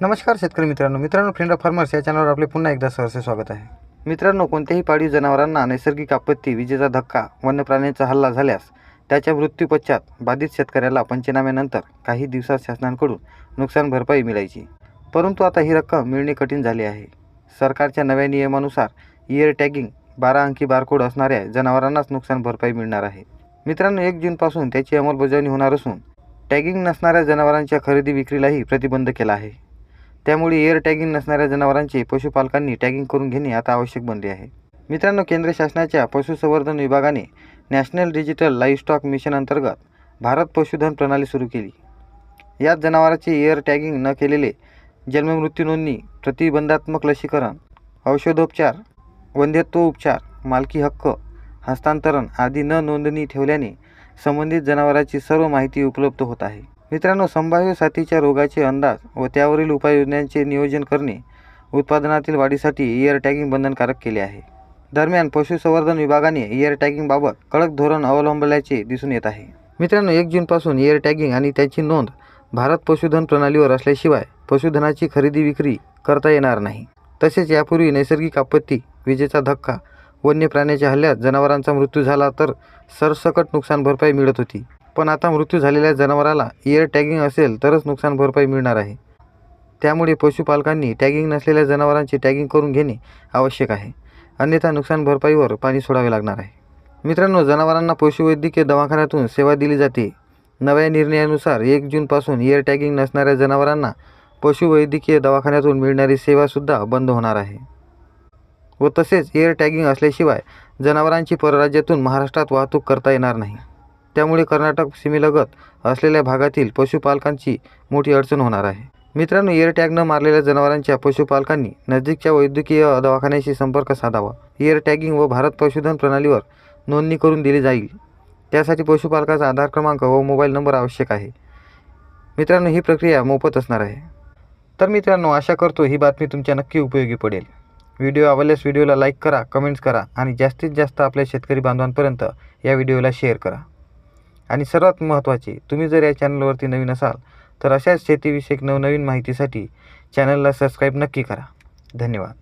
नमस्कार शेतकरी मित्रांनो. मित्रांनो फ्रेंड ऑफ फार्मर्स या चॅनलवर आपले पुन्हा एकदा सहर्ष स्वागत आहे. मित्रांनो कोणत्याही पाळीव जनावरांना नैसर्गिक आपत्ती विजेचा धक्का वन्य प्राण्यांचा हल्ला झाल्यास त्याच्या मृत्यूपश्चात बाधित शेतकऱ्याला पंचनाम्यानंतर काही दिवसात शासनाकडून नुकसान भरपाई मिळायची. परंतु आता ही रक्कम मिळणे कठीण झाले आहे. सरकारच्या नव्या नियमानुसार इयर टॅगिंग बारा अंकी बारकोड असणाऱ्या जनावरांनाच नुकसान भरपाई मिळणार आहे. मित्रांनो एक जूनपासून त्याची अंमलबजावणी होणार असून टॅगिंग नसणाऱ्या जनावरांच्या खरेदी विक्रीलाही प्रतिबंध केला आहे. त्यामुळे एअर टॅगिंग नसणाऱ्या जनावरांचे पशुपालकांनी टॅगिंग करून घेणे आता आवश्यक बनले आहे. मित्रांनो केंद्र शासनाच्या पशुसंवर्धन विभागाने नॅशनल डिजिटल लाईव्हस्टॉक मिशन अंतर्गत भारत पशुधन प्रणाली सुरू केली. यात जनावरांचे एअर टॅगिंग न केलेले जन्ममृत्यू नोंदणी प्रतिबंधात्मक लसीकरण औषधोपचार वंध्यत्व उपचार मालकी हक्क हस्तांतरण आदी न नोंदणी ठेवल्याने संबंधित जनावराची सर्व माहिती उपलब्ध होत आहे. मित्रांनो संभाव्य साथीच्या रोगाचे अंदाज व त्यावरील उपाययोजनांचे नियोजन करणे उत्पादनातील वाढीसाठी इयर टॅगिंग बंधनकारक केले आहे. दरम्यान पशुसंवर्धन विभागाने इयर टॅगिंगबाबत कडक धोरण अवलंबल्याचे दिसून येत आहे. मित्रांनो एक जूनपासून इयर टॅगिंग आणि त्याची नोंद भारत पशुधन प्रणालीवर असल्याशिवाय पशुधनाची खरेदी विक्री करता येणार नाही. तसेच यापूर्वी नैसर्गिक आपत्ती विजेचा धक्का वन्य प्राण्याच्या हल्ल्यात जनावरांचा मृत्यू झाला तर सरसकट नुकसान भरपाई मिळत होती. पण आता मृत्यू झालेल्या जनावराला इयर टॅगिंग असेल तरच नुकसान भरपाई मिळणार आहे. त्यामुळे पशुपालकांनी टॅगिंग नसलेल्या जनावरांची टॅगिंग करून घेणे आवश्यक आहे. अन्यथा नुकसान भरपाईवर पाणी सोडावे लागणार आहे. मित्रांनो जनावरांना पशुवैद्यकीय दवाखान्यातून सेवा दिली जाते. नव्या निर्णयानुसार एक जूनपासून इयर टॅगिंग नसणाऱ्या जनावरांना पशुवैद्यकीय दवाखान्यातून मिळणारी सेवासुद्धा बंद होणार आहे. व तसेच एअर टॅगिंग असल्याशिवाय जनावरांची परराज्यातून महाराष्ट्रात वाहतूक करता येणार नाही. त्यामुळे कर्नाटक सीमेलगत असलेल्या भागातील पशुपालकांची मोठी अडचण होणार आहे. मित्रांनो एअरटॅगनं टॅग न मारलेल्या जनावरांच्या पशुपालकांनी नजीकच्या वैद्यकीय दवाखान्याशी संपर्क साधावा. एअर टॅगिंग व भारत पशुधन प्रणालीवर नोंदणी करून दिली जाईल. त्यासाठी पशुपालकाचा आधार क्रमांक व मोबाईल नंबर आवश्यक आहे. मित्रांनो ही प्रक्रिया मोफत असणार आहे. तर मित्रांनो आशा करतो ही बातमी तुमच्या नक्की उपयोगी पडेल. व्हिडिओ आवडल्यास व्हिडिओला लाईक करा कमेंट्स करा आणि जास्तीत जास्त आपल्या शेतकरी बांधवांपर्यंत या व्हिडिओला शेअर करा. आणि सर्वात महत्त्वाचे तुम्ही जर या चॅनलवरती नवीन असाल तर अशाच शेतीविषयक नवनवीन माहितीसाठी चॅनलला सबस्क्राईब नक्की करा. धन्यवाद.